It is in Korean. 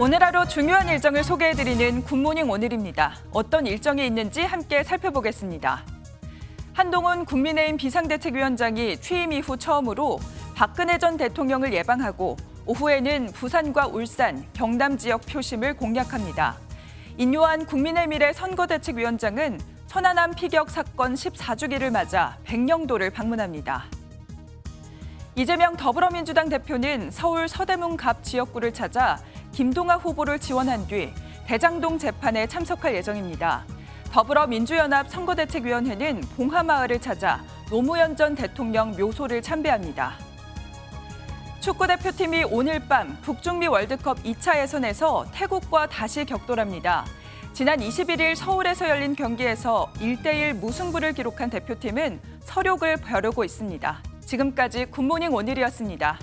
오늘 하루 중요한 일정을 소개해드리는 굿모닝 오늘입니다. 어떤 일정이 있는지 함께 살펴보겠습니다. 한동훈 국민의힘 비상대책위원장이 취임 이후 처음으로 박근혜 전 대통령을 예방하고 오후에는 부산과 울산, 경남 지역 표심을 공략합니다. 인요한 국민의 미래 선거대책위원장은 천안함 피격 사건 14주기를 맞아 백령도를 방문합니다. 이재명 더불어민주당 대표는 서울 서대문 갑 지역구를 찾아 김동아 후보를 지원한 뒤 대장동 재판에 참석할 예정입니다. 더불어민주연합 선거대책위원회는 봉하마을을 찾아 노무현 전 대통령 묘소를 참배합니다. 축구대표팀이 오늘 밤 북중미 월드컵 2차 예선에서 태국과 다시 격돌합니다. 지난 21일 서울에서 열린 경기에서 1대1 무승부를 기록한 대표팀은 서력을 벼르고 있습니다. 지금까지 굿모닝 오늘이었습니다.